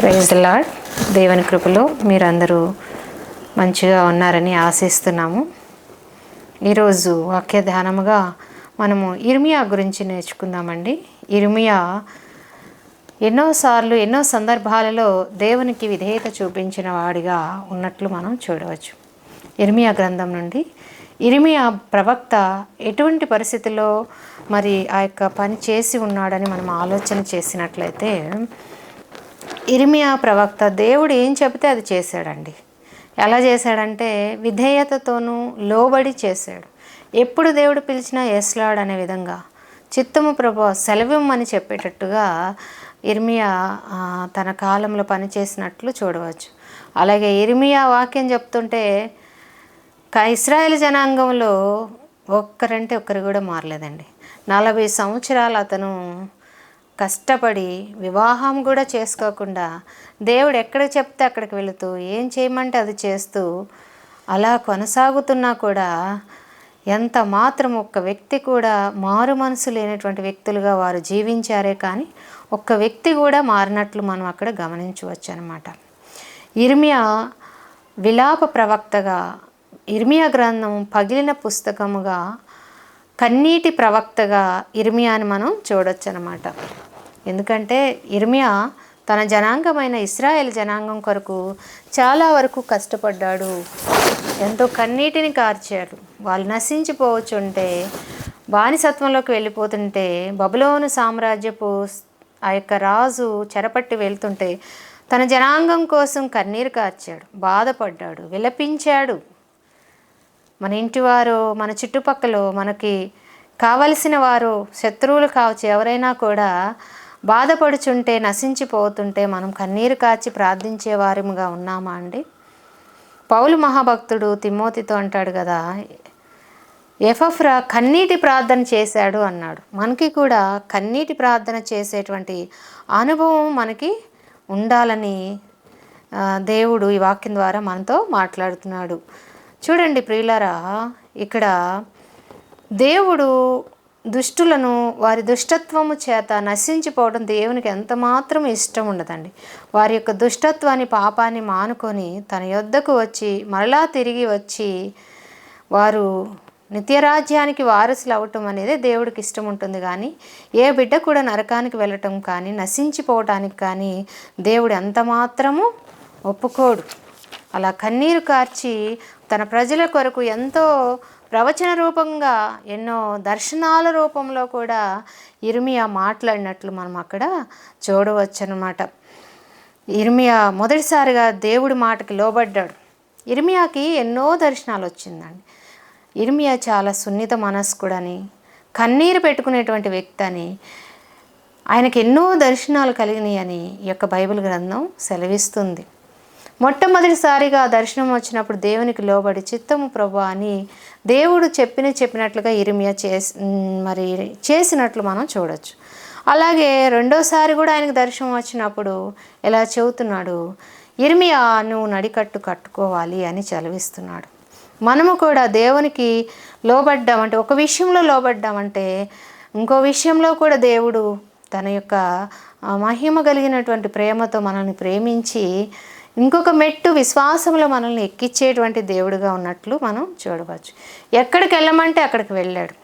Praise lord దేవుని కృపలో మీరందరూ మంచిగా ఉన్నారని ఆశిస్తున్నాము. ఈరోజు వాక్య ధ్యానముగా మనము ఇర్మియా గురించి నేర్చుకుందామండి. ఇర్మియా ఎన్నోసార్లు ఎన్నో సందర్భాలలో దేవునికి విధేయత చూపించిన వాడిగా ఉన్నట్లు మనం చూడవచ్చు. ఇర్మియా గ్రంథం నుండి ఇర్మియా ప్రవక్త ఎటువంటి పరిస్థితుల్లో మరి ఆ యొక్క పని చేసి ఉన్నాడని మనం ఆలోచన చేసినట్లయితే ఇర్మియా ప్రవక్త దేవుడు ఏం చెబితే అది చేశాడండి. ఎలా చేశాడంటే విధేయతతోనూ లోబడి చేశాడు. ఎప్పుడు దేవుడు పిలిచినా ఎస్లాడ్ అనే విధంగా చిత్తము ప్రభు సెలవిమ్మని చెప్పేటట్టుగా ఇర్మియా తన కాలంలో పనిచేసినట్లు చూడవచ్చు. అలాగే ఇర్మియా వాక్యం చెప్తుంటే క ఇస్రాయేల్ జనాంగంలో ఒక్కరంటే ఒక్కరు కూడా మారలేదండి. నలభై సంవత్సరాలు అతను కష్టపడి వివాహం కూడా చేసుకోకుండా దేవుడు ఎక్కడ చెప్తే అక్కడికి వెళుతూ ఏం చేయమంటే అది చేస్తూ అలా కొనసాగుతున్నా కూడా ఎంత మాత్రం ఒక్క వ్యక్తి కూడా మారు మనసు లేనటువంటి వ్యక్తులుగా వారు జీవించారే కానీ ఒక్క వ్యక్తి కూడా మారినట్లు మనం అక్కడ గమనించవచ్చు అనమాట ఇర్మియా విలాప ప్రవక్తగా ఇర్మియా గ్రంథం పగిలిన పుస్తకముగా కన్నీటి ప్రవక్తగా ఇర్మియాని మనం చూడొచ్చు అనమాట ఎందుకంటే ఇర్మియా తన జనాంగమైన ఇస్రాయేల్ జనాంగం కొరకు చాలా వరకు కష్టపడ్డాడు. ఎంతో కన్నీటిని కార్చాడు. వాళ్ళు నశించిపోవచ్చుంటే బానిసత్వంలోకి వెళ్ళిపోతుంటే బబులోను సామ్రాజ్యపు ఆ యొక్క రాజు చెరపట్టి వెళ్తుంటే తన జనాంగం కోసం కన్నీరు కార్చాడు బాధపడ్డాడు విలపించాడు. మన ఇంటి వారు మన చుట్టుపక్కల మనకి కావలసిన వారు శత్రువులు కావచ్చు ఎవరైనా కూడా బాధపడుచుంటే నశించిపోతుంటే మనం కన్నీరు కాచి ప్రార్థించే వారముగా ఉన్నామా అండి? పౌలు మహాభక్తుడు తిమోతితో అంటాడు కదా ఎఫఫ్రా కన్నీటి ప్రార్థన చేశాడు అన్నాడు. మనకి కూడా కన్నీటి ప్రార్థన చేసేటువంటి అనుభవం మనకి ఉండాలని దేవుడు ఈ వాక్యం ద్వారా మనతో మాట్లాడుతున్నాడు. చూడండి ప్రియులారా ఇక్కడ దేవుడు దుష్టులను వారి దుష్టత్వము చేత నశించిపోవడం దేవునికి ఎంతమాత్రం ఇష్టం ఉండదండి. వారి యొక్క దుష్టత్వాన్ని పాపాన్ని మానుకొని తన యొద్దకు వచ్చి మరలా తిరిగి వచ్చి వారు నిత్యరాజ్యానికి వారసులు అవటం అనేది దేవుడికి ఇష్టం ఉంటుంది. కానీ ఏ బిడ్డ కూడా నరకానికి వెళ్ళటం కానీ నశించిపోవటానికి కానీ దేవుడు ఎంత మాత్రము ఒప్పుకోడు. అలా కన్నీరు కార్చి తన ప్రజల కొరకు ఎంతో ప్రవచన రూపంగా ఎన్నో దర్శనాల రూపంలో కూడా ఇర్మియా మాట్లాడినట్లు మనం అక్కడ చూడవచ్చు అనమాట ఇర్మియా మొదటిసారిగా దేవుడి మాటకి లోబడ్డాడు. ఇర్మియాకి ఎన్నో దర్శనాలు వచ్చిందండి. ఇర్మియా చాలా సున్నిత మనస్కుడని కన్నీరు పెట్టుకునేటువంటి వ్యక్తి అని ఆయనకి ఎన్నో దర్శనాలు కలిగినాయని ఈ యొక్క బైబిల్ గ్రంథం సెలవిస్తుంది. మొట్టమొదటిసారిగా దర్శనం వచ్చినప్పుడు దేవునికి లోబడి చిత్తము ప్రభు అని దేవుడు చెప్పిన చెప్పినట్లుగా ఇరిమియా చేసి మరి చేసినట్లు మనం చూడొచ్చు. అలాగే రెండోసారి కూడా ఆయనకు దర్శనం వచ్చినప్పుడు ఎలా చెబుతున్నాడు ఇర్మియా నువ్వు నడికట్టు కట్టుకోవాలి అని చలవిస్తున్నాడు మనము కూడా దేవునికి లోబడ్డామంటే ఒక విషయంలో లోబడ్డామంటే ఇంకో విషయంలో కూడా దేవుడు తన యొక్క మహిమ కలిగినటువంటి ప్రేమతో మనల్ని ప్రేమించి ఇంకొక మెట్టు విశ్వాసంలో మనల్ని ఎక్కించేటువంటి దేవుడుగా ఉన్నట్లు మనం చూడవచ్చు. ఎక్కడికి వెళ్ళమంటే అక్కడికి వెళ్ళాడు.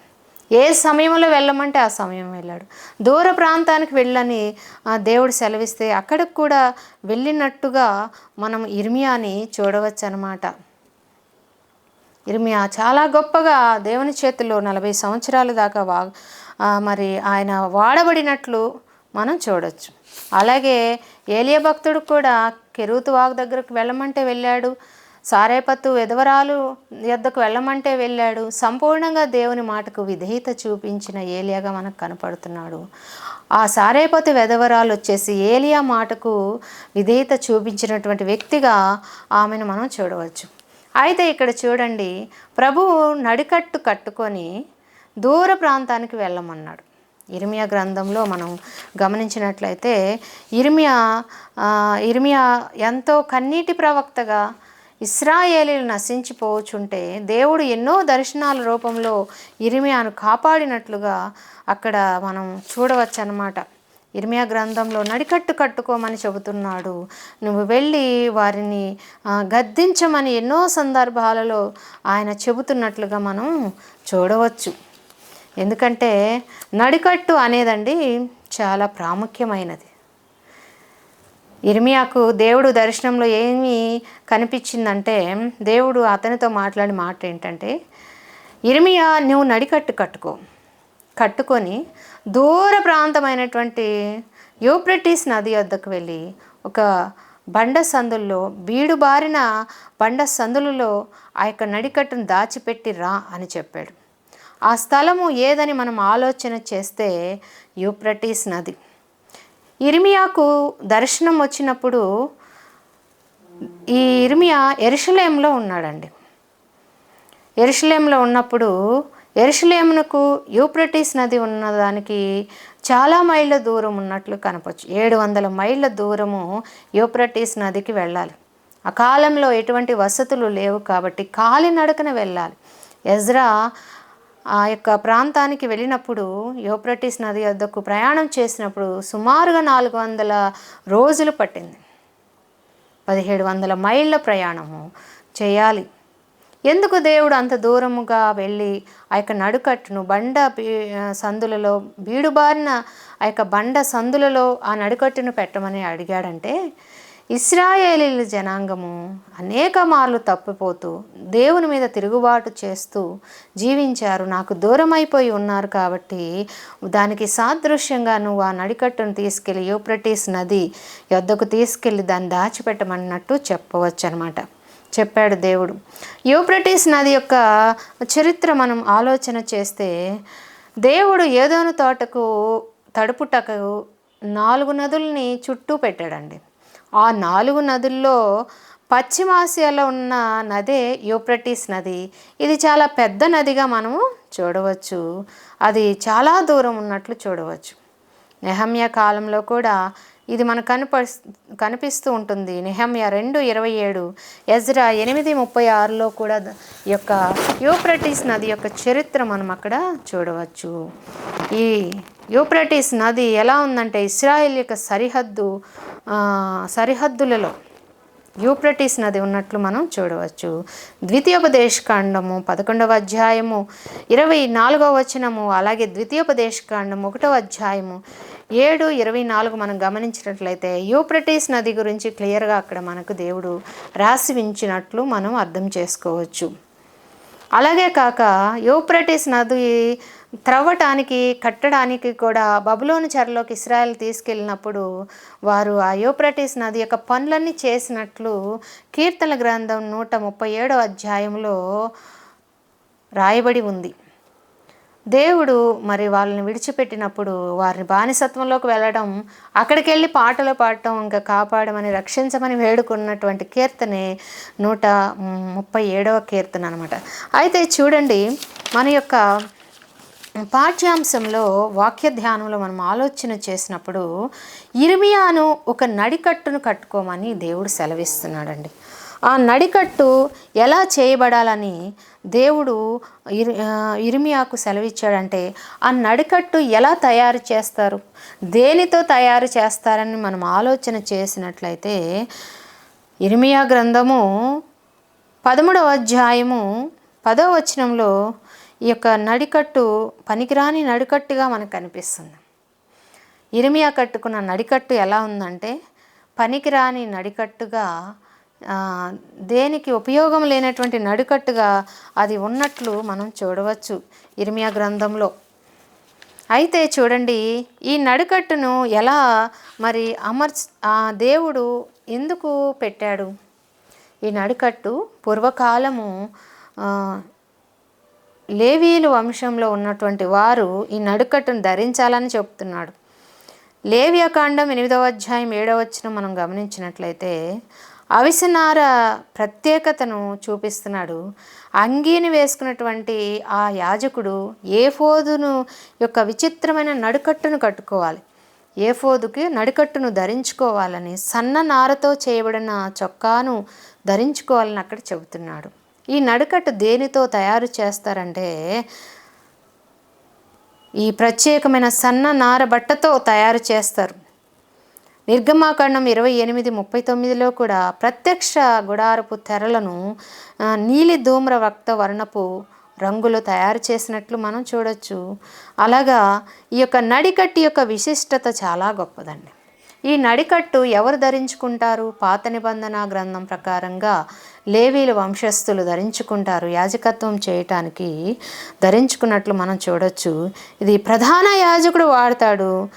ఏ సమయంలో వెళ్ళమంటే ఆ సమయం వెళ్ళాడు. దూర ప్రాంతానికి వెళ్ళని ఆ దేవుడు సెలవిస్తే అక్కడికి కూడా వెళ్ళినట్టుగా మనం ఇర్మియాని చూడవచ్చు అనమాట ఇర్మియా చాలా గొప్పగా దేవుని చేతిలో నలభై సంవత్సరాల దాకా వా మరి ఆయన వాడబడినట్లు మనం చూడవచ్చు అలాగే ఏలియ భక్తుడు కూడా కెరూతు వాగు దగ్గరకు వెళ్ళమంటే వెళ్ళాడు. సారేపత్తు విధవరాలు యొద్దకు వెళ్ళమంటే వెళ్ళాడు. సంపూర్ణంగా దేవుని మాటకు విధేయత చూపించిన ఏలియాగా మనకు కనపడుతున్నాడు. ఆ సారేపతి వెధవరాలు వచ్చేసి ఏలియా మాటకు విధేయత చూపించినటువంటి వ్యక్తిగా ఆమెను మనం చూడవచ్చు. అయితే ఇక్కడ చూడండి ప్రభువు నడికట్టు కట్టుకొని దూర ప్రాంతానికి వెళ్ళమన్నాడు. ఇర్మియా గ్రంథంలో మనం గమనించినట్లయితే ఇర్మియా ఇర్మియా ఎంతో కన్నీటి ప్రవక్తగా ఇస్రాయేలీలు నశించిపోవచ్చుంటే దేవుడు ఎన్నో దర్శనాల రూపంలో ఇర్మియాను కాపాడినట్లుగా అక్కడ మనం చూడవచ్చు అన్నమాట ఇర్మియా గ్రంథంలో నడికట్టు కట్టుకోమని చెబుతున్నాడు. నువ్వు వెళ్ళి వారిని గద్దించమని ఎన్నో సందర్భాలలో ఆయన చెబుతున్నట్లుగా మనం చూడవచ్చు. ఎందుకంటే నడికట్టు అనేదండి చాలా ప్రాముఖ్యమైనది. ఇర్మియాకు దేవుడు దర్శనంలో ఏమి కనిపించిందంటే దేవుడు అతనితో మాట్లాడిన మాట ఏంటంటే ఇర్మియా నువ్వు నడికట్టు కట్టుకో. కట్టుకొని దూర ప్రాంతమైనటువంటి యూప్రటిస్ నది వద్దకు వెళ్ళి ఒక బండ సందుల్లో బీడుబారిన బండ సందులలో ఆ యొక్క నడికట్టును దాచిపెట్టి రా అని చెప్పాడు. ఆ స్థలము ఏదని మనం ఆలోచన చేస్తే యూప్రటిస్ నది. ఇర్మియాకు దర్శనం వచ్చినప్పుడు ఈ ఇర్మియా ఎరుషలేంలో ఉన్నాడండి. ఎరుషలేంలో ఉన్నప్పుడు ఎరుషలేమునకు యూప్రటిస్ నది ఉన్నదానికి చాలా మైళ్ళ దూరం ఉన్నట్లు కనపచ్చు. ఏడు వందల మైళ్ళ దూరము యూప్రటిస్ నదికి వెళ్ళాలి. ఆ కాలంలో ఎటువంటి వసతులు లేవు కాబట్టి కాలినడకన వెళ్ళాలి. ఎజ్రా ఆ యొక్క ప్రాంతానికి వెళ్ళినప్పుడు యోప్రటిస్ నది వద్దకు ప్రయాణం చేసినప్పుడు సుమారుగా నాలుగు వందల రోజులు పట్టింది. పదిహేడు వందల మైళ్ళ ప్రయాణము చేయాలి. ఎందుకు దేవుడు అంత దూరముగా వెళ్ళి ఆ యొక్క నడుకట్టును బండ బీ- సందులలో బీడుబారిన ఆ యొక్క బండ సందులలో ఆ నడుకట్టును పెట్టమని అడిగాడంటే ఇస్రాయేలీల జనాంగము అనేక మార్లు తప్పిపోతూ దేవుని మీద తిరుగుబాటు చేస్తూ జీవించారు. నాకు దూరం అయిపోయి ఉన్నారు కాబట్టి దానికి సాదృశ్యంగా నువ్వు ఆ నడికట్టును తీసుకెళ్ళి యూప్రటిస్ నది యొద్దకు తీసుకెళ్ళి దాన్ని దాచిపెట్టమన్నట్టు చెప్పవచ్చు అనమాట చెప్పాడు దేవుడు. యూప్రటిస్ నది యొక్క చరిత్ర మనం ఆలోచన చేస్తే దేవుడు ఏదోను తోటకు తడుపుటకు నాలుగు నదుల్ని చుట్టూ పెట్టాడండి. ఆ నాలుగు నదుల్లో పశ్చిమాసియాలో ఉన్న నదే యూప్రటిస్ నది. ఇది చాలా పెద్ద నదిగా మనము చూడవచ్చు. అది చాలా దూరం ఉన్నట్లు చూడవచ్చు. నెహమ్య కాలంలో కూడా ఇది మనకు కనప కనిపిస్తూ ఉంటుంది. నెహమ్య రెండు ఇరవై ఏడు ఎజ్రా ఎనిమిది ముప్పై ఆరులో కూడా ఈ యొక్క యూప్రటిస్ నది యొక్క చరిత్ర మనం అక్కడ చూడవచ్చు. ఈ యూప్రటిస్ నది ఎలా ఉందంటే ఇస్రాయిల్ యొక్క సరిహద్దు సరిహద్దులలో యూప్రటిస్ నది ఉన్నట్లు మనం చూడవచ్చు. ద్వితీయోపదేశకాండము పదకొండవ అధ్యాయము ఇరవై నాలుగవ వచనము అలాగే ద్వితీయోపదేశకాండం ఒకటవ అధ్యాయము ఏడు ఇరవై నాలుగు మనం గమనించినట్లయితే యూప్రటిస్ నది గురించి క్లియర్గా అక్కడ మనకు దేవుడు రాసి ఉంచినట్లు మనం అర్థం చేసుకోవచ్చు. అలాగే కాక యూప్రటిస్ నది త్రవ్వటానికి కట్టడానికి కూడా బబులోని చెరలోకి ఇస్రాయల్ తీసుకెళ్ళినప్పుడు వారు ఆ నది యొక్క పనులన్నీ చేసినట్లు కీర్తన గ్రంథం నూట ముప్పై ఏడో అధ్యాయంలో రాయబడి ఉంది. దేవుడు మరి వాళ్ళని విడిచిపెట్టినప్పుడు వారిని బానిసత్వంలోకి వెళ్ళడం అక్కడికి వెళ్ళి పాటలు పాడటం ఇంకా కాపాడమని రక్షించమని వేడుకున్నటువంటి కీర్తనే నూట ముప్పై ఏడవ కీర్తన అనమాట అయితే చూడండి మన యొక్క పాఠ్యాంశంలో వాక్య ధ్యానంలో మనం ఆలోచన చేసినప్పుడు ఇర్మియాను ఒక నడికట్టును కట్టుకోమని దేవుడు సెలవిస్తున్నాడండి. ఆ నడికట్టు ఎలా చేయబడాలని దేవుడు ఇర్ ఇరిమియాకు ఇర్మియాకు సెలవిచ్చాడంటే ఆ నడికట్టు ఎలా తయారు చేస్తారు? దేనితో తయారు చేస్తారని మనం ఆలోచన చేసినట్లయితే ఇర్మియా గ్రంథము పదమూడవ అధ్యాయము పదో వచనంలో ఈ యొక్క నడికట్టు పనికిరాని నడికట్టుగా మనకు కనిపిస్తుంది. ఇరిమియా కట్టుకున్న నడికట్టు ఎలా ఉందంటే పనికిరాని నడికట్టుగా దేనికి ఉపయోగం లేనటువంటి నడికట్టుగా అది ఉన్నట్లు మనం చూడవచ్చు ఇరిమియా గ్రంథంలో. అయితే చూడండి ఈ నడికట్టును ఎలా మరి అమర్చ ఆ దేవుడు ఎందుకు పెట్టాడు? ఈ నడికట్టు పూర్వకాలము లేవీయులు లేవీలు వంశంలో ఉన్నటువంటి వారు ఈ నడుకట్టును ధరించాలని చెప్తున్నాడు. లేవ్యకాండం ఎనిమిదవ అధ్యాయం ఏడవ వచ్చిన మనం గమనించినట్లయితే అవిసనార ప్రత్యేకతను చూపిస్తున్నాడు. అంగీని వేసుకున్నటువంటి ఆ యాజకుడు ఏఫోదును యొక్క విచిత్రమైన నడుకట్టును కట్టుకోవాలి. ఏఫోదుకి నడికట్టును ధరించుకోవాలని సన్న నారతో చేయబడిన చొక్కాను ధరించుకోవాలని అక్కడ చెబుతున్నాడు. ఈ నడికట్టు దేనితో తయారు చేస్తారంటే ఈ ప్రత్యేకమైన సన్న నార బట్టతో తయారు చేస్తారు. నిర్గమాకాండం ఇరవై ఎనిమిది ముప్పై తొమ్మిదిలో కూడా ప్రత్యక్ష గుడారపు తెరలను నీలి ధూమ్ర రక్త వర్ణపు రంగులో తయారు చేసినట్లు మనం చూడొచ్చు. అలాగా ఈ యొక్క నడికట్టి యొక్క విశిష్టత చాలా గొప్పదండి. ఈ నడికట్టు ఎవరు ధరించుకుంటారు? పాత నిబంధన గ్రంథం ప్రకారంగా లేవీల వంశస్థులు ధరించుకుంటారు. యాజకత్వం చేయటానికి ధరించుకున్నట్లు మనం చూడొచ్చు. ఇది ప్రధాన యాజకుడు వాడతాడు.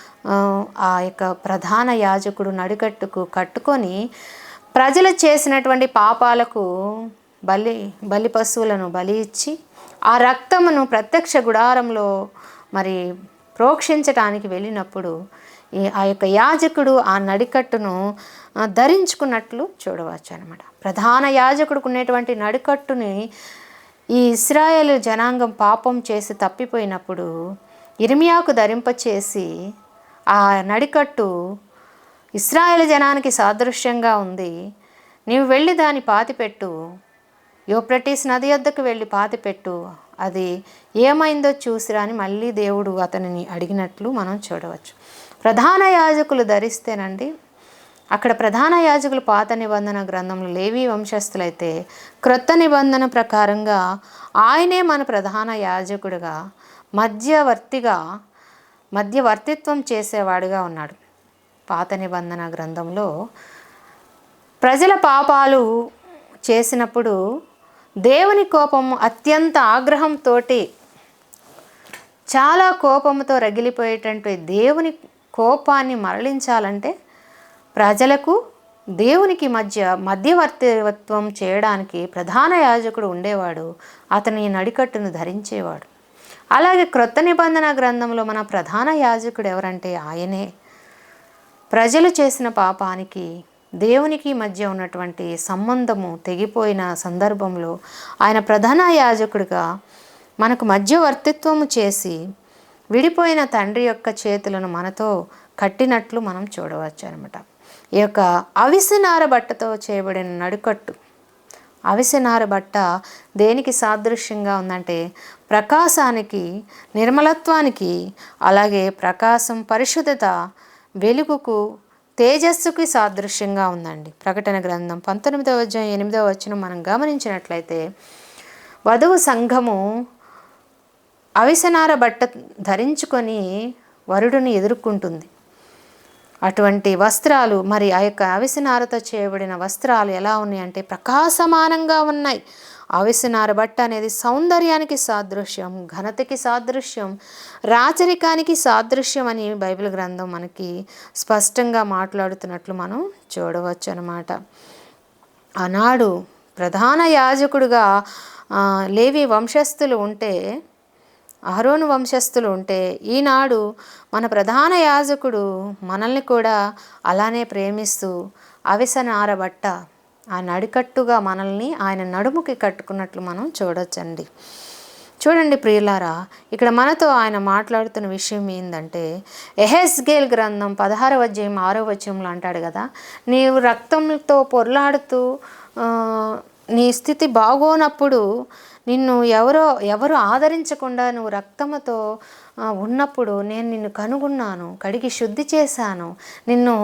ఆ, యొక్క ప్రధాన యాజకుడు నడికట్టుకు కట్టుకొని ప్రజలు చేసినటువంటి పాపాలకు బలి బలి పశువులను బలి ఇచ్చి ఆ రక్తమును ప్రత్యక్ష గుడారంలో మరి ప్రోక్షించటానికి వెళ్ళినప్పుడు ఆ యొక్క యాజకుడు ఆ నడికట్టును ధరించుకున్నట్లు చూడవచ్చు అనమాట ప్రధాన యాజకుడికి ఉన్నటువంటి నడికట్టుని ఈ ఇస్రాయేల్ జనాంగం పాపం చేసి తప్పిపోయినప్పుడు ఇర్మియాకు ధరింపచేసి ఆ నడికట్టు ఇస్రాయేల్ జనానికి సాదృశ్యంగా ఉంది. నీవు వెళ్ళి దాన్ని పాతిపెట్టు యోప్రటీస్ నది వద్దకు వెళ్ళి పాతిపెట్టు అది ఏమైందో చూసిరా అని మళ్ళీ దేవుడు అతనిని అడిగినట్లు మనం చూడవచ్చు. ప్రధాన యాజకులు ధరిస్తేనండి అక్కడ ప్రధాన యాజకులు పాత నిబంధన గ్రంథంలో లేవి వంశస్థులైతే క్రొత్త నిబంధన ప్రకారంగా ఆయనే మన ప్రధాన యాజకుడిగా మధ్యవర్తిగా మధ్యవర్తిత్వం చేసేవాడుగా ఉన్నాడు. పాత నిబంధన గ్రంథంలో ప్రజల పాపాలు చేసినప్పుడు దేవుని కోపం అత్యంత ఆగ్రహంతో చాలా కోపంతో రగిలిపోయేటటువంటి దేవుని కోపాన్ని మరలించాలంటే ప్రజలకు దేవునికి మధ్య మధ్యవర్తిత్వం చేయడానికి ప్రధాన యాజకుడు ఉండేవాడు. అతని నడికట్టును ధరించేవాడు. అలాగే క్రొత్త నిబంధన గ్రంథంలో మన ప్రధాన యాజకుడు ఎవరంటే ఆయనే. ప్రజలు చేసిన పాపానికి దేవునికి మధ్య ఉన్నటువంటి సంబంధము తెగిపోయిన సందర్భంలో ఆయన ప్రధాన యాజకుడిగా మనకు మధ్యవర్తిత్వము చేసి విడిపోయిన తండ్రి యొక్క చేతులను మనతో కట్టినట్లు మనం చూడవచ్చు అనమాట ఈ యొక్క అవిసనార బట్టతో చేయబడిన నడుకట్టు. అవిసినార బట్ట దేనికి సాదృశ్యంగా ఉందంటే ప్రకాశానికి నిర్మలత్వానికి అలాగే ప్రకాశం పరిశుద్ధత వెలుగుకు తేజస్సుకి సాదృశ్యంగా ఉందండి. ప్రకటన గ్రంథం పంతొమ్మిదవ అధ్యాయం ఎనిమిదవ వచ్చిన మనం గమనించినట్లయితే వధువు సంఘము అవిసనార బట్ట ధరించుకొని వరుడుని ఎదుర్కొంటుంది. అటువంటి వస్త్రాలు మరి ఆ యొక్క అవిసనారతో చేయబడిన వస్త్రాలు ఎలా ఉన్నాయి అంటే ప్రకాశమానంగా ఉన్నాయి. అవిసనార బట్ట అనేది సౌందర్యానికి సాదృశ్యం ఘనతకి సాదృశ్యం రాచరికానికి సాదృశ్యం అని బైబిల్ గ్రంథం మనకి స్పష్టంగా మాట్లాడుతున్నట్లు మనం చూడవచ్చు అనమాట ఆనాడు ప్రధాన యాజకుడుగా లేవి వంశస్థులు ఉంటే అహరోను వంశస్థులు ఉంటే ఈనాడు మన ప్రధాన యాజకుడు మనల్ని కూడా అలానే ప్రేమిస్తూ అవిసనార బట్ట ఆ నడికట్టుగా మనల్ని ఆయన నడుముకి కట్టుకున్నట్లు మనం చూడొచ్చండి. చూడండి ప్రియులారా ఇక్కడ మనతో ఆయన మాట్లాడుతున్న విషయం ఏంటంటే ఎహెస్గేల్ గ్రంథం పదహారవ అధ్యాయం ఆరో వచనంలో అంటాడు కదా నీవు రక్తంతో పొర్లాడుతూ నీ స్థితి బాగోనప్పుడు నిన్ను ఎవరో ఎవరు ఆదరించకుండా నువ్వు రక్తముతో ఉన్నప్పుడు నేను నిన్ను కనుగొన్నాను కడిగి శుద్ధి చేశాను నిన్ను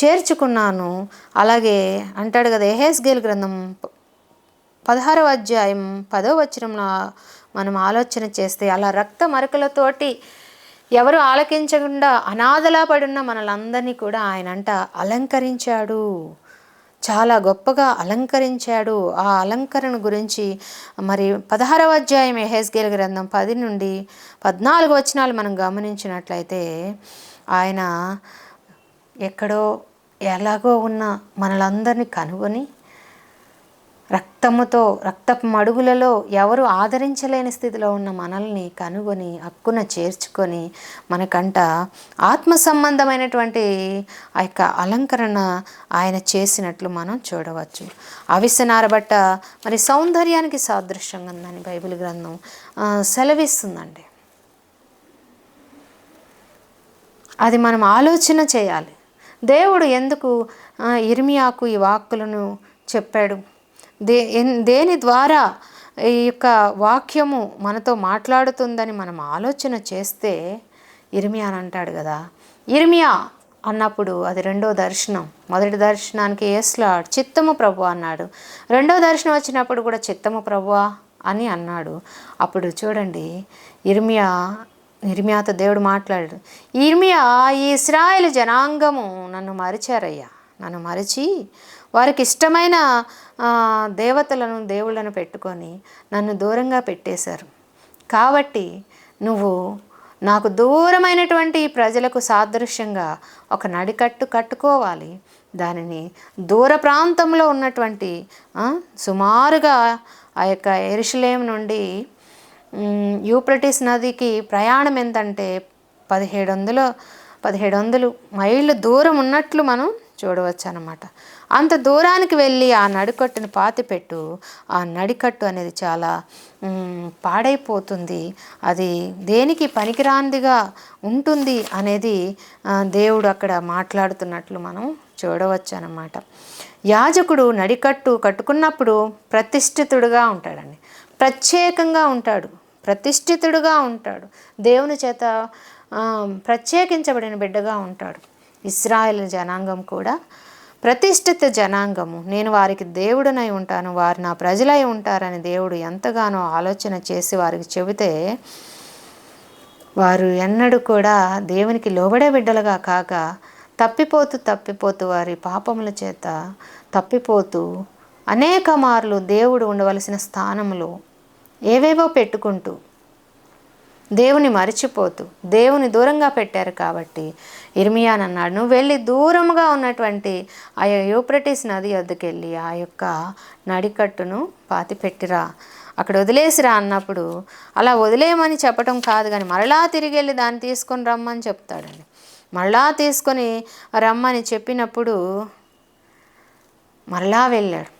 చేర్చుకున్నాను. అలాగే అంటాడు కదా ఎహెస్గేల్ గ్రంథం పదహారవ అధ్యాయం పదో వచనంలో మనం ఆలోచన చేస్తే అలా రక్త మరకలతోటి ఎవరు ఆలకించకుండా అనాథలా పడున్న మనలందరినీ కూడా ఆయన అంట అలంకరించాడు. చాలా గొప్పగా అలంకరించాడు. ఆ అలంకరణ గురించి మరి పదహారవ అధ్యాయం ఎహెస్గేల్ గ్రంథం పది నుండి పద్నాలుగు వచనాలు మనం గమనించినట్లయితే ఆయన ఎక్కడో ఎలాగో ఉన్న మనలందరినీ కనుగొని రక్తముతో రక్తపు మడుగులలో ఎవరు ఆదరించలేని స్థితిలో ఉన్న మనల్ని కనుగొని హక్కున చేర్చుకొని మనకంట ఆత్మ సంబంధమైనటువంటి ఆ యొక్క అలంకరణ ఆయన చేసినట్లు మనం చూడవచ్చు. అవిసనారబట్ట మరి సౌందర్యానికి సాదృశ్యంగా ఉందని బైబిల్ గ్రంథం సెలవిస్తుందండి. అది మనం ఆలోచన చేయాలి. దేవుడు ఎందుకు ఇర్మియాకు ఈ వాక్కులను చెప్పాడు? దే ఎన్- దేని ద్వారా ఈ యొక్క వాక్యము మనతో మాట్లాడుతుందని మనం ఆలోచన చేస్తే ఇర్మియా అని అంటాడు కదా. ఇర్మియా అన్నప్పుడు అది రెండో దర్శనం. మొదటి దర్శనానికి ఏస్లాడ్ చిత్తము ప్రభు అన్నాడు. రెండో దర్శనం వచ్చినప్పుడు కూడా చిత్తము ప్రభు అని అన్నాడు. అప్పుడు చూడండి ఇర్మియా ఇర్మియాతో దేవుడు మాట్లాడాడు. ఇర్మియా ఈ ఇస్రాయేల్ జనాంగము నన్ను మరిచారయ్యా. నన్ను మరిచి వారికి ఇష్టమైన దేవతలను దేవుళ్ళను పెట్టుకొని నన్ను దూరంగా పెట్టేశారు. కాబట్టి నువ్వు నాకు దూరమైనటువంటి ప్రజలకు సాదృశ్యంగా ఒక నడికట్టు కట్టుకోవాలి. దానిని దూర ప్రాంతంలో ఉన్నటువంటి సుమారుగా ఆ యొక్క ఎరుషలేం నుండి యూప్రటిస్ నదికి ప్రయాణం ఎంతంటే పదిహేడు వందలు పదిహేడు వందలు మైళ్ళు దూరం ఉన్నట్లు మనం చూడవచ్చు అన్నమాట అంత దూరానికి వెళ్ళి ఆ నడికట్టుని పాతిపెట్టు. ఆ నడికట్టు అనేది చాలా పాడైపోతుంది. అది దేనికి పనికిరాందిగా ఉంటుంది అనేది దేవుడు అక్కడ మాట్లాడుతున్నట్లు మనం చూడవచ్చు అన్నమాట యాజకుడు నడికట్టు కట్టుకున్నప్పుడు ప్రతిష్ఠితుడుగా ఉంటాడండి. ప్రత్యేకంగా ఉంటాడు. ప్రతిష్ఠితుడుగా ఉంటాడు. దేవుని చేత ప్రత్యేకించబడిన బిడ్డగా ఉంటాడు. ఇస్రాయల్ జనాంగం కూడా ప్రతిష్ఠిత జనాంగము. నేను వారికి దేవుడనై ఉంటాను. వారు నా ప్రజలై ఉంటారని దేవుడు ఎంతగానో ఆలోచన చేసి వారికి చెబితే వారు ఎన్నడూ కూడా దేవునికి లోబడే బిడ్డలుగా కాక తప్పిపోతూ తప్పిపోతూ వారి పాపముల చేత తప్పిపోతూ అనేక మార్లు దేవుడు ఉండవలసిన స్థానములు ఏవేవో పెట్టుకుంటూ దేవుని మరిచిపోతూ దేవుని దూరంగా పెట్టారు కాబట్టి ఇర్మియాన్ అన్నాడు నువ్వు వెళ్ళి దూరముగా ఉన్నటువంటి ఆ యూప్రటిస్ నది వద్దకెళ్ళి ఆ యొక్క నడికట్టును పాతిపెట్టిరా. అక్కడ వదిలేసిరా అన్నప్పుడు అలా వదిలేయమని చెప్పటం కాదు కానీ మరలా తిరిగి వెళ్ళి దాన్ని తీసుకొని రమ్మని చెప్తాడండి. మరలా తీసుకొని రమ్మని చెప్పినప్పుడు మరలా వెళ్ళాడు.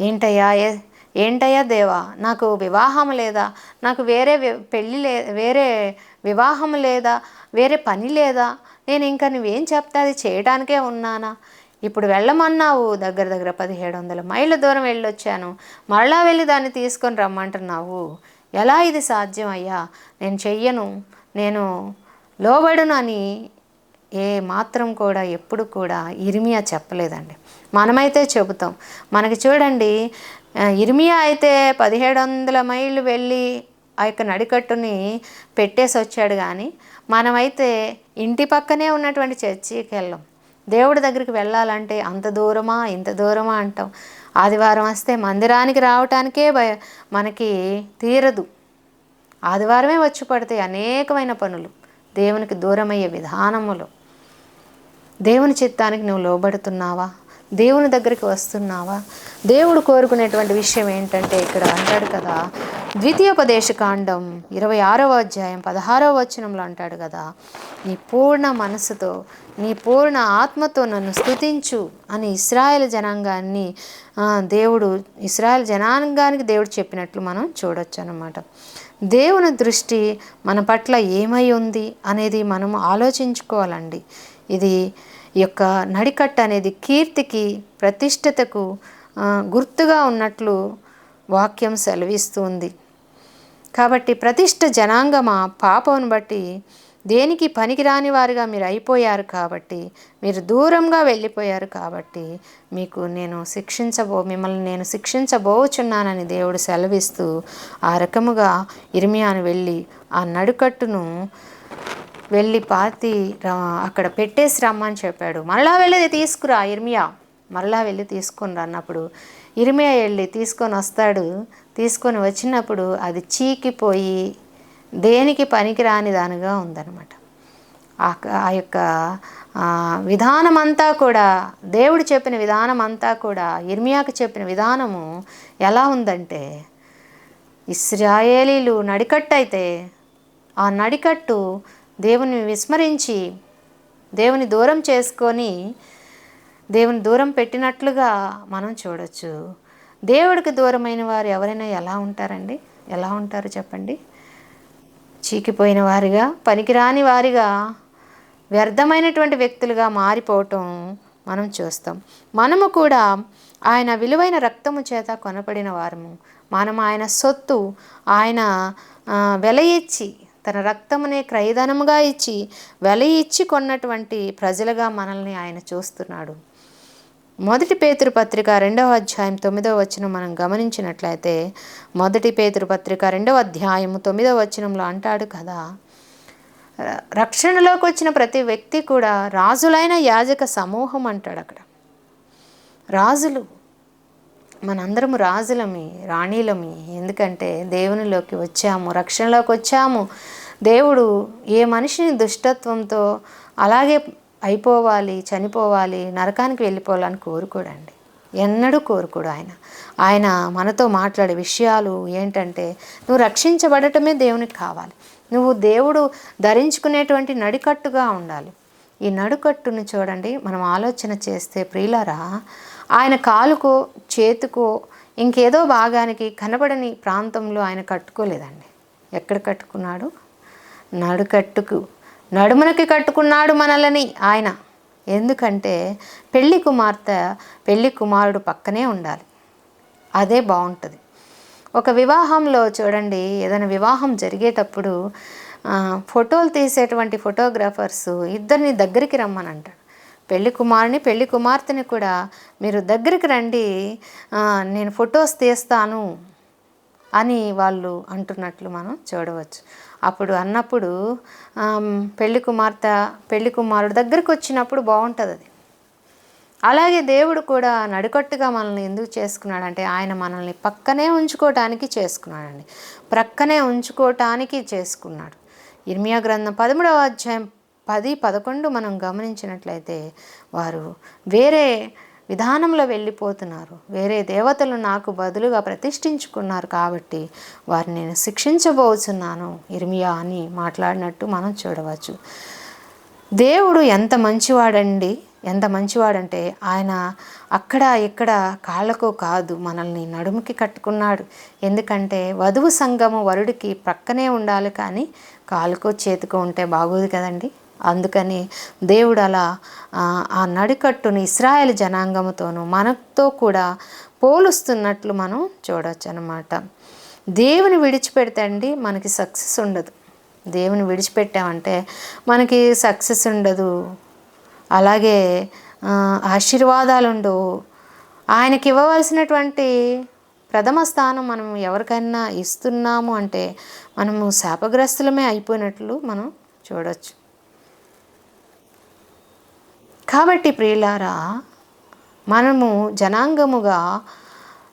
ఏంటయ్యా ఏ- ఏంటయ్యా దేవా? నాకు వివాహం లేదా? నాకు వేరే పెళ్ళి లే వేరే వివాహం లేదా? వేరే పని లేదా? నేను ఇంకా నువ్వేం చెప్తా అది చేయడానికే ఉన్నానా? ఇప్పుడు వెళ్ళమన్నావు. దగ్గర దగ్గర పదిహేడు వందల మైళ్ళ దూరం వెళ్ళొచ్చాను. మరలా వెళ్ళి దాన్ని తీసుకొని రమ్మంటున్నావు. ఎలా ఇది సాధ్యం అయ్యా నేను చెయ్యను. నేను లోబడును అని ఏ మాత్రం కూడా ఎప్పుడు కూడా ఇరిమియా చెప్పలేదండి. మనమైతే చెబుతాం. మనకి చూడండి ఇర్మియా అయితే పదిహేడు వందల మైళ్ళు వెళ్ళి ఆ యొక్క నడికట్టుని పెట్టేసి వచ్చాడు కానీ మనమైతే ఇంటి పక్కనే ఉన్నటువంటి చర్చికి వెళ్ళాం. దేవుడి దగ్గరికి వెళ్ళాలంటే అంత దూరమా ఇంత దూరమా అంటాం. ఆదివారం వస్తే మందిరానికి రావటానికే భయ మనకి తీరదు. ఆదివారమే వచ్చి పడతాయి అనేకమైన పనులు. దేవునికి దూరమయ్యే విధానములు. దేవుని చిత్తానికి నువ్వు లోబడుతున్నావా? దేవుని దగ్గరికి వస్తున్నావా? దేవుడు కోరుకునేటువంటి విషయం ఏంటంటే ఇక్కడ అంటాడు కదా ద్వితీయోపదేశ కాండం ఇరవై ఆరవ అధ్యాయం పదహారవ వచనంలో అంటాడు కదా నీ పూర్ణ మనసుతో నీ పూర్ణ ఆత్మతో నన్ను స్తుతించు అని ఇస్రాయేల్ జనాంగాన్ని దేవుడు ఇస్రాయేల్ జనాంగానికి దేవుడు చెప్పినట్లు మనం చూడొచ్చు అన్నమాట దేవుని దృష్టి మన పట్ల ఏమై ఉంది అనేది మనం ఆలోచించుకోవాలండి. ఇది యొక్క నడికట్ట అనేది కీర్తికి ప్రతిష్టతకు గుర్తుగా ఉన్నట్లు వాక్యం సెలవిస్తుంది కాబట్టి ప్రతిష్ట జనాంగమా పాపమును బట్టి దేనికి పనికిరాని వారుగా మీరు అయిపోయారు కాబట్టి మీరు దూరంగా వెళ్ళిపోయారు కాబట్టి మీకు నేను శిక్షించబో మిమ్మల్ని నేను శిక్షించబోచున్నానని దేవుడు సెలవిస్తూ ఆ రకముగా ఇర్మియాను వెళ్ళి ఆ నడుకట్టును వెళ్ళి పాతి రా అక్కడ పెట్టేసి రమ్మని చెప్పాడు. మరలా వెళ్ళి తీసుకురా ఇర్మియా. మరలా వెళ్ళి తీసుకుని రన్నప్పుడు అన్నప్పుడు ఇర్మియా వెళ్ళి తీసుకొని వస్తాడు. తీసుకొని వచ్చినప్పుడు అది చీకిపోయి దేనికి పనికిరాని దానిగా ఉందన్నమాట. ఆ ఆ యొక్క విధానం అంతా కూడా దేవుడు చెప్పిన విధానం అంతా కూడా ఇర్మియాకు చెప్పిన విధానము ఎలా ఉందంటే ఇస్రాయేలీలు నడికట్టు అయితే ఆ నడికట్టు దేవుని విస్మరించి దేవుని దూరం చేసుకొని దేవుని దూరం పెట్టినట్లుగా మనం చూడొచ్చు. దేవుడికి దూరమైన వారు ఎవరైనా ఎలా ఉంటారండి? ఎలా ఉంటారు చెప్పండి? చీకిపోయిన వారిగా పనికిరాని వారిగా వ్యర్థమైనటువంటి వ్యక్తులుగా మారిపోవటం మనం చూస్తాం. మనము కూడా ఆయన విలువైన రక్తము చేత కొనపడిన వారము. మనం ఆయన సొత్తు ఆయన వెలయిచ్చి వెల ఇచ్చి తన రక్తమునే క్రయధనముగా ఇచ్చి వెల ఇచ్చి కొన్నటువంటి ప్రజలుగా మనల్ని ఆయన చూస్తున్నాడు. మొదటి పేతురు పత్రిక రెండవ అధ్యాయం తొమ్మిదవ వచనం మనం గమనించినట్లయితే మొదటి పేతురు పత్రిక రెండవ అధ్యాయము తొమ్మిదవ వచనంలో అంటాడు కదా రక్షణలోకి వచ్చిన ప్రతి వ్యక్తి కూడా రాజులైన యాజక సమూహం అంటాడు అక్కడ. రాజులు మనందరము రాజులమి రాణీలమి. ఎందుకంటే దేవునిలోకి వచ్చాము రక్షణలోకి వచ్చాము. దేవుడు ఏ మనిషిని దుష్టత్వంతో అలాగే అయిపోవాలి చనిపోవాలి నరకానికి వెళ్ళిపోవాలని కోరుకోడండి. ఎన్నడూ కోరుకోడు ఆయన. ఆయన మనతో మాట్లాడే విషయాలు ఏంటంటే నువ్వు రక్షించబడటమే దేవునికి కావాలి. నువ్వు దేవుడు ధరించుకునేటువంటి నడికట్టుగా ఉండాలి. ఈ నడుకట్టును చూడండి. మనం ఆలోచన చేస్తే ప్రియులరా ఆయన కాలుకో చేతుకో ఇంకేదో భాగానికి కనబడని ప్రాంతంలో ఆయన కట్టుకోలేదండి. ఎక్కడ కట్టుకున్నాడు? నడుకట్టుకు. నడుమునకి కట్టుకున్నాడు మనల్ని ఆయన. ఎందుకంటే పెళ్ళి కుమార్తె పెళ్ళి కుమారుడు పక్కనే ఉండాలి. అదే బాగుంటుంది. ఒక వివాహంలో చూడండి ఏదైనా వివాహం జరిగేటప్పుడు ఫోటోలు తీసేటువంటి ఫోటోగ్రాఫర్స్ ఇద్దరిని దగ్గరికి రమ్మని అంటాడు పెళ్ళి కుమారుని పెళ్ళి కుమార్తెని కూడా మీరు దగ్గరికి రండి నేను ఫొటోస్ తీస్తాను అని వాళ్ళు అంటున్నట్లు మనం చూడవచ్చు. అప్పుడు అన్నప్పుడు పెళ్ళి కుమార్తె పెళ్ళి కుమారుడు దగ్గరికి వచ్చినప్పుడు బాగుంటుంది అది. అలాగే దేవుడు కూడా నడికట్టుగా మనల్ని ఎందుకు చేసుకున్నాడంటే ఆయన మనల్ని పక్కనే ఉంచుకోవటానికి చేసుకున్నాడండి. ప్రక్కనే ఉంచుకోవటానికి చేసుకున్నాడు. ఇర్మియా గ్రంథం పదమూడవ అధ్యాయం పది పదకొండు మనం గమనించినట్లయితే వారు వేరే విధానంలో వెళ్ళిపోతున్నారు. వేరే దేవతలు నాకు బదులుగా ప్రతిష్ఠించుకున్నారు కాబట్టి వారిని నేను శిక్షించబోతున్నాను ఇర్మియా అని మాట్లాడినట్టు మనం చూడవచ్చు. దేవుడు ఎంత మంచివాడండి? ఎంత మంచివాడంటే ఆయన అక్కడ ఇక్కడ కాళ్ళకు కాదు మనల్ని నడుముకి కట్టుకున్నాడు. ఎందుకంటే వధువు సంఘము వరుడికి ప్రక్కనే ఉండాలి కానీ కాలుకో చేతికో ఉంటే బాగోదు కదండి. అందుకని దేవుడు అలా ఆ, నడికట్టును ఇస్రాయేల్ జనాంగముతోనూ మనతో కూడా పోలుస్తున్నట్లు మనం చూడవచ్చు అనమాట దేవుని విడిచిపెడితే అండి మనకి సక్సెస్ ఉండదు. దేవుని విడిచిపెట్టామంటే మనకి సక్సెస్ ఉండదు. అలాగే ఆశీర్వాదాలు ఉండవు ఆయనకి ఇవ్వవలసినటువంటి ప్రథమ స్థానం మనం ఎవరికైనా ఇస్తున్నాము అంటే మనము శాపగ్రస్తులమే అయిపోయినట్లు మనం చూడవచ్చు కాబట్టి ప్రియులారా మనము జనాంగముగా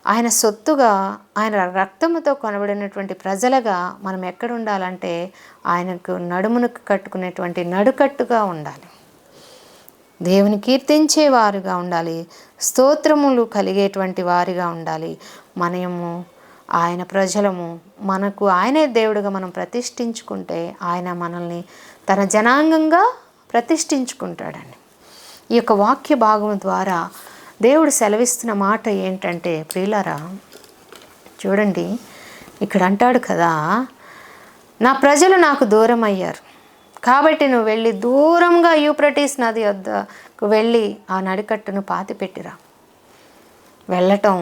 ఆయన సొత్తుగా ఆయన రక్తముతో కొనబడినటువంటి ప్రజలుగా మనం ఎక్కడ ఉండాలంటే ఆయనకు నడుమునకు కట్టుకునేటువంటి నడుకట్టుగా ఉండాలి. దేవుని కీర్తించే వారుగా ఉండాలి. స్తోత్రములు కలిగేటువంటి వారిగా ఉండాలి. మనము ఆయన ప్రజలము మనకు ఆయనే దేవుడిగా మనం ప్రతిష్ఠించుకుంటే ఆయన మనల్ని తన జనాంగంగా ప్రతిష్ఠించుకుంటాడండి. ఈ యొక్క వాక్య భాగం ద్వారా దేవుడు సెలవిస్తున్న మాట ఏంటంటే ప్రియులరా చూడండి ఇక్కడ అంటాడు కదా నా ప్రజలు నాకు దూరం అయ్యారు కాబట్టి నువ్వు వెళ్ళి దూరంగా యూప్రటీస్ నది వద్దకు వెళ్ళి ఆ నడికట్టును పాతిపెట్టిరా. వెళ్ళటం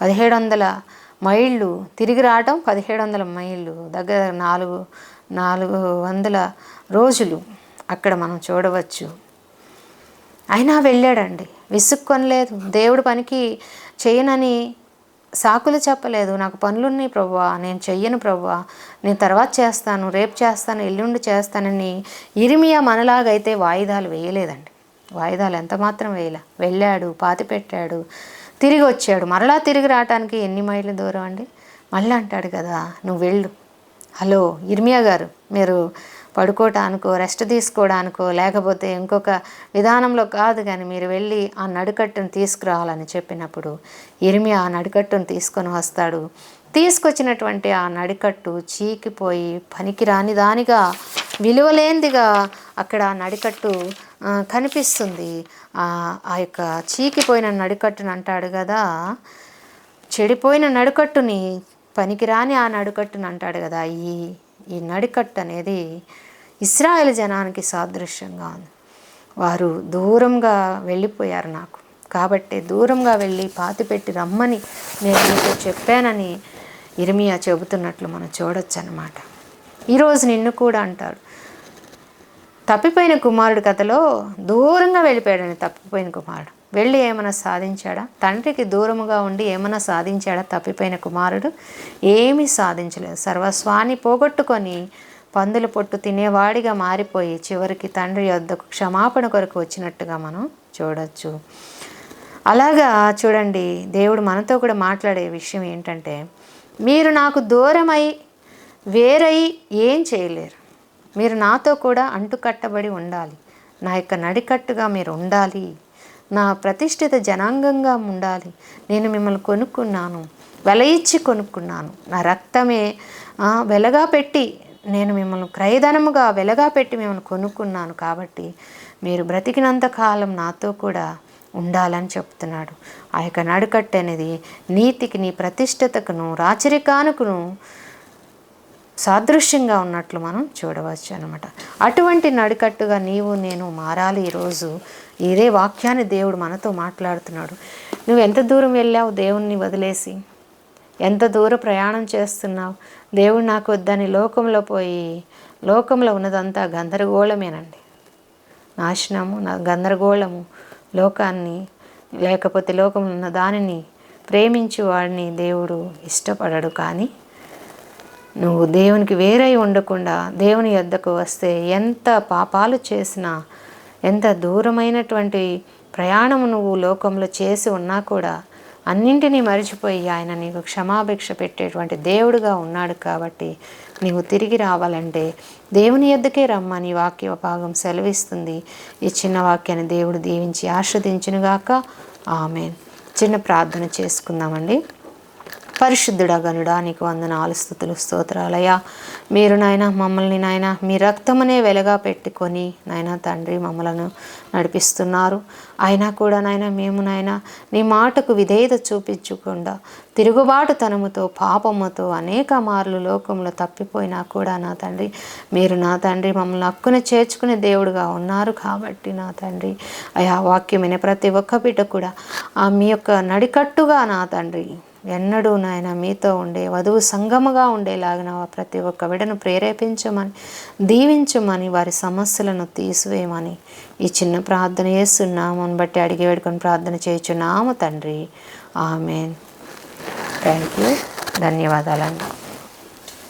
పదిహేడు వందల మైళ్ళు తిరిగి రావటం పదిహేడు వందల మైళ్ళు దగ్గర నాలుగు నాలుగు వందల రోజులు అక్కడ మనం చూడవచ్చు. అయినా వెళ్ళాడండి. విసుక్కొనలేదు. దేవుడు పనికి చేయనని సాకులు చెప్పలేదు. నాకు పనులున్నాయి ప్రభువా. నేను చెయ్యను ప్రభువా. నేను తర్వాత చేస్తాను. రేపు చేస్తాను. ఎల్లుండి చేస్తానని ఇరిమియా మనలాగైతే వాయిదాలు వేయలేదండి. వాయిదాలు ఎంత మాత్రం వేయలే. వెళ్ళాడు పాతి పెట్టాడు తిరిగి వచ్చాడు మరలా తిరిగి రావటానికి ఎన్ని మైళ్ళ దూరం అండి? మళ్ళీ అంటాడు కదా నువ్వు వెళ్ళు. హలో ఇర్మియా గారు మీరు పడుకోవటానికో రెస్ట్ తీసుకోవడానికో లేకపోతే ఇంకొక విధానంలో కాదు కానీ మీరు వెళ్ళి ఆ నడుకట్టును తీసుకురావాలని చెప్పినప్పుడు ఇర్మియా ఆ నడుకట్టును తీసుకొని వస్తాడు. తీసుకొచ్చినటువంటి ఆ నడికట్టు చీకిపోయి పనికిరాని దానిగా విలువలేనిదిగా అక్కడ ఆ నడికట్టు కనిపిస్తుంది. ఆ యొక్క చీకిపోయిన నడికట్టును అంటాడు కదా. చెడిపోయిన నడుకట్టుని పనికిరాని ఆ నడుకట్టుని అంటాడు కదా. ఈ ఈ నడికట్టు అనేది ఇస్రాయేల్ జనానికి సాదృశ్యంగా ఉంది. వారు దూరంగా వెళ్ళిపోయారు నాకు. కాబట్టి దూరంగా వెళ్ళి పాతిపెట్టి రమ్మని నేను మీకు చెప్పానని ఇరిమియా చెబుతున్నట్లు మనం చూడొచ్చు అనమాట ఈరోజు నిన్ను కూడా అంటాడు. తప్పిపోయిన కుమారుడు కథలో దూరంగా వెళ్ళిపోయాడని తప్పిపోయిన కుమారుడు. వెళ్ళి ఏమైనా సాధించాడా? తండ్రికి దూరముగా ఉండి ఏమైనా సాధించాడా తప్పిపోయిన కుమారుడు? ఏమీ సాధించలేదు. సర్వస్వాన్ని పోగొట్టుకొని పందుల పొట్టు తినేవాడిగా మారిపోయి చివరికి తండ్రి యొద్దకు క్షమాపణ కొరకు వచ్చినట్టుగా మనం చూడొచ్చు. అలాగా చూడండి దేవుడు మనతో కూడా మాట్లాడే విషయం ఏంటంటే మీరు నాకు దూరమై వేరై ఏం చేయలేరు. మీరు నాతో కూడా అంటుకట్టబడి ఉండాలి. నా యొక్క నడికట్టుగా మీరు ఉండాలి. నా ప్రతిష్ఠిత జనాంగంగా ఉండాలి. నేను మిమ్మల్ని కొనుక్కున్నాను. వెల ఇచ్చి కొనుక్కున్నాను. నా రక్తమే వెలగా పెట్టి నేను మిమ్మల్ని క్రయధనముగా వెలగా పెట్టి మిమ్మల్ని కొనుక్కున్నాను కాబట్టి మీరు బ్రతికినంత కాలం నాతో కూడా ఉండాలని చెప్తున్నాడు. ఆ యొక్క నడుకట్టు అనేది నీతికి నీ ప్రతిష్టతకును రాచరికానుకును సాదృశ్యంగా ఉన్నట్లు మనం చూడవచ్చు అనమాట అటువంటి నడికట్టుగా నీవు నేను మారాలి ఈరోజు. ఇదే వాక్యాన్ని దేవుడు మనతో మాట్లాడుతున్నాడు. నువ్వు ఎంత దూరం వెళ్ళావు దేవుణ్ణి వదిలేసి? ఎంత దూర ప్రయాణం చేస్తున్నావు? దేవుడు నాకు వద్దని లోకంలో పోయి లోకంలో ఉన్నదంతా గందరగోళమేనండి. నాశనము నా గందరగోళము లోకాన్ని లేకపోతే లోకంలో ఉన్న దానిని ప్రేమించి వాడిని దేవుడు ఇష్టపడడు. కానీ నువ్వు దేవునికి వేరై ఉండకుండా దేవుని యొద్దకు వస్తే ఎంత పాపాలు చేసినా ఎంత దూరమైనటువంటి ప్రయాణము నువ్వు లోకంలో చేసి ఉన్నా కూడా అన్నింటినీ మరిచిపోయి ఆయన నీకు క్షమాభిక్ష పెట్టేటువంటి దేవుడుగా ఉన్నాడు కాబట్టి నీవు తిరిగి రావాలంటే దేవుని ఎద్దకే రమ్మని వాక్య భాగం సెలవిస్తుంది. ఈ చిన్న వాక్యాన్ని దేవుడు దీవించి ఆస్వాదించినగాక ఆమె చిన్న ప్రార్థన చేసుకుందామండి. పరిశుద్ధుడా గనుడా నీకు వందనాలు స్థుతులు స్తోత్రాలయ్యా. మీరు నాయన మమ్మల్ని నాయన మీ రక్తమనే వెలగా పెట్టుకొని నాయన తండ్రి మమ్మలను నడిపిస్తున్నారు. అయినా కూడా నాయన మేము నాయన నీ మాటకు విధేయత చూపించకుండా తిరుగుబాటు తనముతో పాపముతో అనేక మార్లు లోకంలో తప్పిపోయినా కూడా నా తండ్రి మీరు నా తండ్రి మమ్మల్ని హక్కున చేర్చుకునే దేవుడుగా ఉన్నారు కాబట్టి నా తండ్రి. అయా వాక్యమైన ప్రతి ఒక్క బిడ్డ కూడా ఆ మీ యొక్క నడికట్టుగా నా తండ్రి ఎన్నడూ నాయన మీతో ఉండే వధువు సంగముగా ఉండేలాగిన ప్రతి ఒక్క విడను ప్రేరేపించమని దీవించమని వారి సమస్యలను తీసివేయమని ఈ చిన్న ప్రార్థన చేస్తున్నామని బట్టి అడిగి వేడుకొని ప్రార్థన చేయుచున్నాము తండ్రి. ఆమెన్. థ్యాంక్ యూ ధన్యవాదాలండి.